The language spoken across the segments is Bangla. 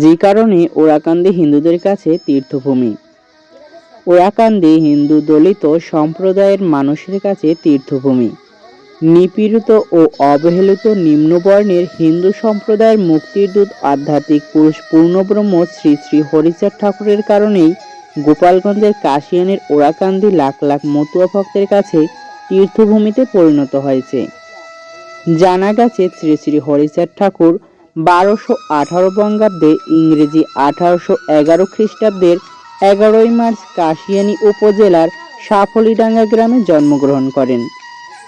যে কারণে ওরাকান্দি হিন্দুদের কাছে তীর্থভূমি। ওরাকান্দি হিন্দু দলিত সম্প্রদায়ের মানুষের কাছে তীর্থভূমি। নিপীড়িত ও অবহেলিত নিম্নবর্ণের হিন্দু সম্প্রদায়ের মুক্তির দূত আধ্যাত্মিক পুরুষ পূর্ণব্রহ্ম শ্রী শ্রী হরিচাঁদ ঠাকুরের কারণেই গোপালগঞ্জের কাশিয়ানের ওরাকান্দি লাখ লাখ মতুয়া ভক্তের কাছে তীর্থভূমিতে পরিণত হয়েছে। জানা গেছে শ্রী শ্রী হরিচাঁদ ঠাকুর বারোশো আঠারো বঙ্গাব্দে ইংরেজি আঠারোশো এগারো খ্রিস্টাব্দের এগারোই মার্চ কাশিয়ানী উপজেলার সাফলিডাঙ্গা গ্রামে জন্মগ্রহণ করেন।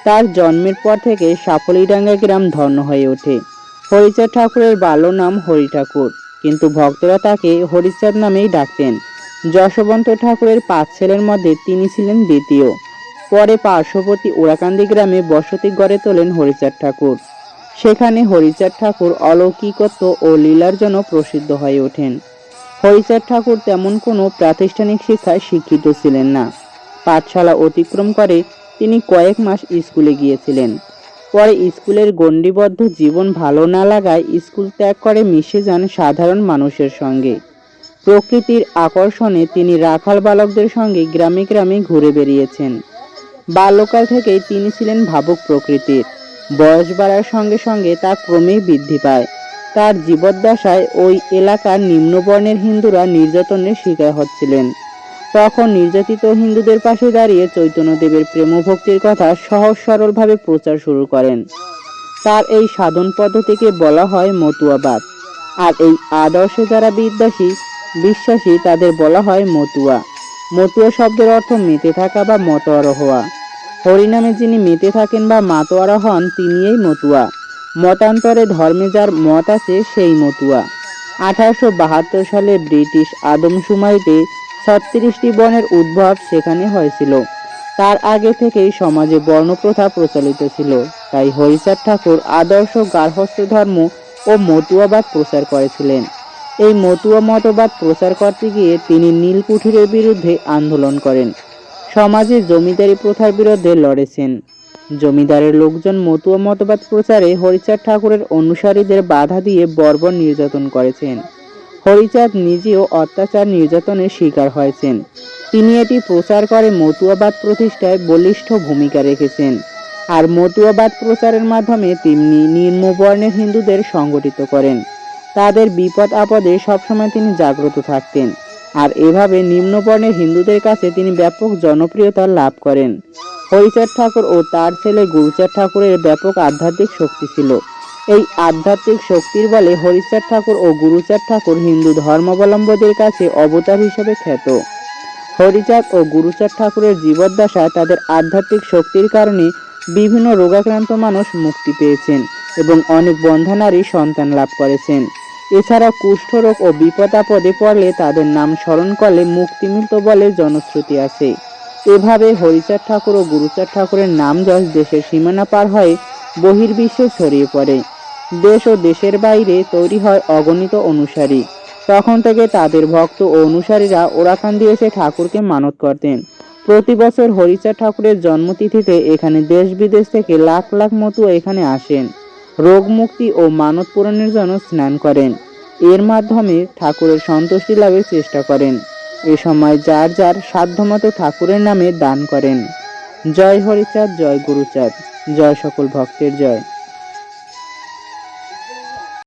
তার জন্মের পর থেকে সাফলিডাঙ্গা গ্রাম ধন্য হয়ে ওঠে। হরিচাঁদ ঠাকুরের বাল্য নাম হরি ঠাকুর, কিন্তু ভক্তরা তাকে হরিচাঁদ নামেই ডাকতেন। যশবন্ত ঠাকুরের পাঁচ ছেলের মধ্যে তিনি ছিলেন দ্বিতীয়। পরে পার্শ্ববর্তী ওরাকান্দি গ্রামে বসতি গড়ে তোলেন হরিচাঁদ ঠাকুর। সেখানে হরিচাঁদ ঠাকুর অলৌকিকত্ব ও লীলার জন্য প্রসিদ্ধ হয়ে ওঠেন। হরিচাঁদ ঠাকুর তেমন কোনো প্রাতিষ্ঠানিক শিক্ষায় শিক্ষিত ছিলেন না। পাঠশালা অতিক্রম করে তিনি কয়েক মাস স্কুলে গিয়েছিলেন। পরে স্কুলের গণ্ডিবদ্ধ জীবন ভালো না লাগায় স্কুল ত্যাগ করে মিশে যান সাধারণ মানুষের সঙ্গে। প্রকৃতির আকর্ষণে তিনি রাখাল বালকদের সঙ্গে গ্রামে গ্রামে ঘুরে বেরিয়েছেন বাল্যকাল থেকেই তিনি ছিলেন ভাবুক প্রকৃতির। বয়স বাড়ার সঙ্গে সঙ্গে তা ক্রমেই বৃদ্ধি পায়। তার জীবদ্দশায় ওই এলাকার নিম্নবর্ণের হিন্দুরা নির্যাতনের শিকার হচ্ছিলেন। তখন নির্যাতিত হিন্দুদের পাশে দাঁড়িয়ে চৈতন্যদেবের প্রেমভক্তির কথা সহজ সরলভাবে প্রচার শুরু করেন। তার এই সাধন পদ্ধতিকে বলা হয় মতুয়াবাদ। আর এই আদর্শে যারা বিদ্যাসী বিশ্বাসী, তাদের বলা হয় মতুয়া। মতুয়া শব্দের অর্থ মেতে থাকা বা মতোয়ারা হওয়া হরিনামে যিনি মেতে থাকেন বা মাতোয়ারা হন তিনি এই মতুয়া। মতান্তরে ধর্মে যার মত আছে, সেই মতুয়া। আঠারোশো বাহাত্তর সালে ব্রিটিশ আদমশুমারিতে ছত্রিশটি বনের উদ্ভব সেখানে হয়েছিল। তার আগে থেকেই সমাজে বর্ণপ্রথা প্রচলিত ছিল। তাই হরিচাঁদ ঠাকুর আদর্শ গার্হস্থ্য ধর্ম ও মতুয়াবাদ প্রচার করেছিলেন। এই মতুয়া মতবাদ প্রচার করতে গিয়ে তিনি নীলকুঠিরের বিরুদ্ধে আন্দোলন করেন। সমাজে জমিদারি প্রথার বিরুদ্ধে লড়েছেন। জমিদারের লোকজন মতুয়া মতবাদ প্রচারে হরিচাঁদ ঠাকুরের অনুসারীদের বাধা দিয়ে বর্বর নির্যাতন করেছেন। হরিচাঁদ নিজেও অত্যাচার নির্যাতনের শিকার হয়েছেন। তিনি এটি প্রচার করে মতুয়াবাদ প্রতিষ্ঠায় বলিষ্ঠ ভূমিকা রেখেছেন। আর মতুয়াবাদ প্রচারের মাধ্যমে তিনি নিম্নবর্ণের হিন্দুদের সংগঠিত করেন। তাদের বিপদ আপদে সবসময় তিনি জাগ্রত থাকতেন। আর এভাবে নিম্নবর্ণের হিন্দুদের কাছে তিনি ব্যাপক জনপ্রিয়তা লাভ করেন। হরিচাঁদ ঠাকুর ও তার ছেলে গুরুচাঁদ ঠাকুরের ব্যাপক আধ্যাত্মিক শক্তি ছিল। এই আধ্যাত্মিক শক্তির বলে হরিচাঁদ ঠাকুর ও গুরুচাঁদ ঠাকুর হিন্দু ধর্মাবলম্বীদের কাছে অবতার হিসেবে খ্যাত। হরিচাঁদ ও গুরুচাঁদ ঠাকুরের জীবদ্দশায় তাদের আধ্যাত্মিক শক্তির কারণে বিভিন্ন রোগাক্রান্ত মানুষ মুক্তি পেয়েছেন এবং অনেক বন্ধানারী সন্তান লাভ করেছেন। এছাড়া কুষ্ঠরোগ ও বিপদ আপদে পড়লে তাদের নাম স্মরণ করলে মুক্তি মিলত বলে জনশ্রুতি আছে। এভাবে হরিচাঁদ ঠাকুর ও গুরুচাঁদ ঠাকুরের নাম যশ দেশের সীমানা পার হয়ে বহির্বিশ্বে ছড়িয়ে পড়ে। দেশ ও দেশের বাইরে তৈরি হয় অগণিত অনুসারী। তখন থেকে তাদের ভক্ত ও অনুসারীরা ওরাকান্দি এসে ঠাকুরকে মানত করতেন। প্রতি বছর হরিচাঁদ ঠাকুরের জন্মতিথিতে এখানে দেশ বিদেশ থেকে লাখ লাখ মতো এখানে আসেন। রোগ মুক্তি ও মানত পূরণের জন্য স্নান করেন। এর মাধ্যমে ঠাকুরের সন্তুষ্টি লাভের চেষ্টা করেন। এ সময় যার যার সাধ্যমতো ঠাকুরের নামে দান করেন। জয় হরিচাঁদ, জয় গুরুচাঁদ। জয় সকল ভক্তের জয়।